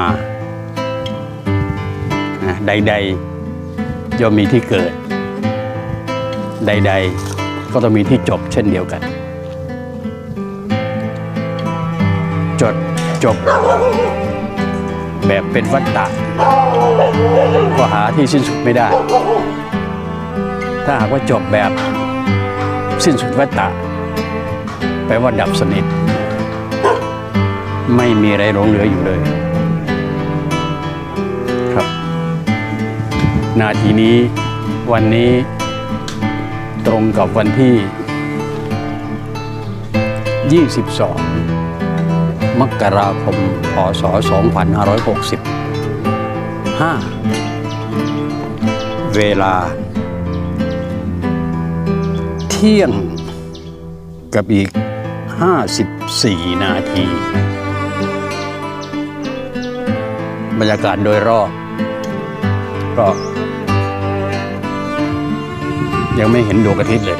มาใดๆย่อมมีที่เกิด ใด ๆ ก็ต้องมีที่จบเช่นเดียวกัน จดจบ แบบเป็นวัฏฏะก็หาที่สิ้นสุดไม่ได้ ถ้าหากว่าจบแบบสิ้นสุดวัฏฏะแปลว่าดับสนิท ไม่มีอะไรหลงเหลืออยู่เลย นาทีนี้ วันนี้ตรงกับวันที่ 22 มกราคม พศ 2565 เวลา เที่ยงกับอีก 54 นาที บรรยากาศโดยรอบก็ ยังไม่เห็นดวงอาทิตย์เลย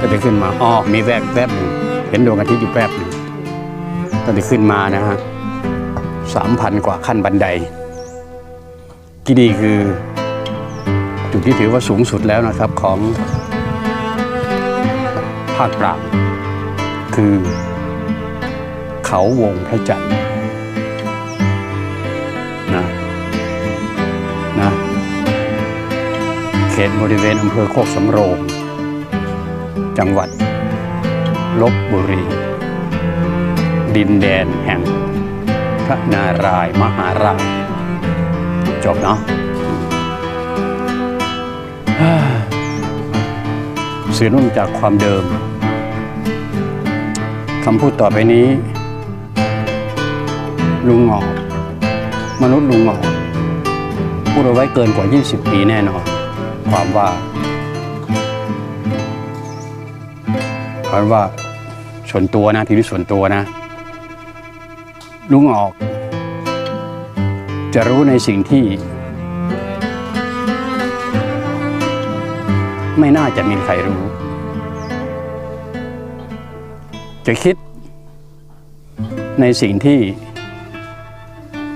ก็จะขึ้นมาอ๋อมีแวบแวบหนึ่งเห็นดวงอาทิตย์อยู่แวบหนึ่งก็จะขึ้นมานะฮะสามพันกว่าขั้นบันได ที่ดีคือจุดที่ถือว่าสูงสุดแล้วนะครับของภาคกลางคือเขาวงพระจันทร์ ขตบริเวณอำเภอโคกสำโรง จังหวัดลบบุรี ดินแดนแห่งพระนารายมหาราชจบเนาะฮ่าสืบนุ่นจากความเดิมคำพูดต่อไปนี้ ลุงหงอกมนุษย์ลุงหมอพูดเอาไว้เกินกว่า 20 ปีแน่นอน ความว่าความว่าส่วนตัวนะทีนี้ส่วนตัวนะ ลุงออก จะรู้ในสิ่งที่ ไม่น่าจะมีใครรู้ จะคิด ในสิ่งที่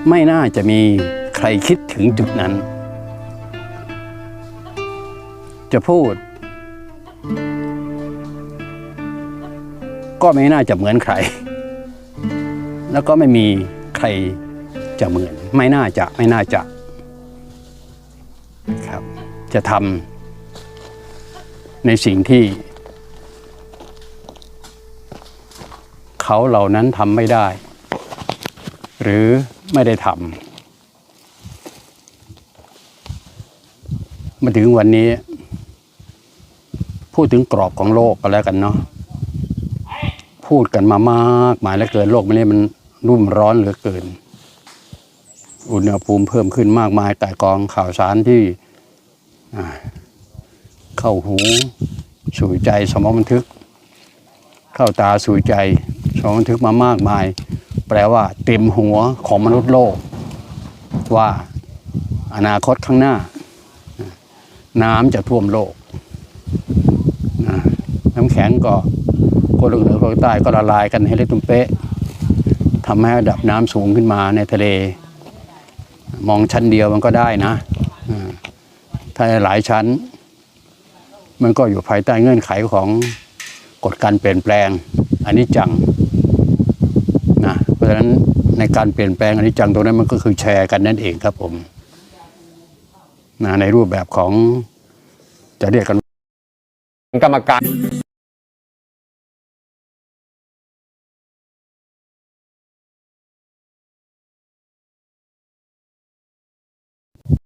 ไม่น่าจะมีใครคิดถึงจุดนั้น จะพูด ก็ไม่น่าจะเหมือนใคร แล้วก็ไม่มีใครจะเหมือน ไม่น่าจะไม่น่าจะครับ จะทำในสิ่งที่ เขาเหล่านั้นทำไม่ได้ หรือไม่ได้ทำมาถึงวันนี้ พูดถึงกรอบของโลกก็แล้วกันเนาะพูดกันมามากมายแล้วเกินโลกมันนี้มันรุ่มร้อนเหลือเกิน อุณหภูมิเพิ่มขึ้นมากมายแต่กองข่าวสารที่เข้าหูสู่ใจสมองบันทึก เข้าตาสู่ใจสมองบันทึกมามากมาย แปลว่าเต็มหัวของมนุษย์โลก ว่าอนาคตข้างหน้า น้ำจะท่วมโลก น้ำแข็งก็กลเหนือกลใต้ก็ละลายกันให้เล็กตุ้มเป๊ะทำให้ระดับน้ำสูงขึ้นมาในทะเล มองชั้นเดียวมันก็ได้นะถ้าหลายชั้น มันก็อยู่ภายใต้เงื่อนไขของกฎการเปลี่ยนแปลงอันนี้จังนะเพราะฉะนั้นในการเปลี่ยนแปลงอันิจจังตรงนั้นมันก็คือแชร์กันนั่นเองครับผมนะในรูปแบบของจะเรียกกันกรรมการ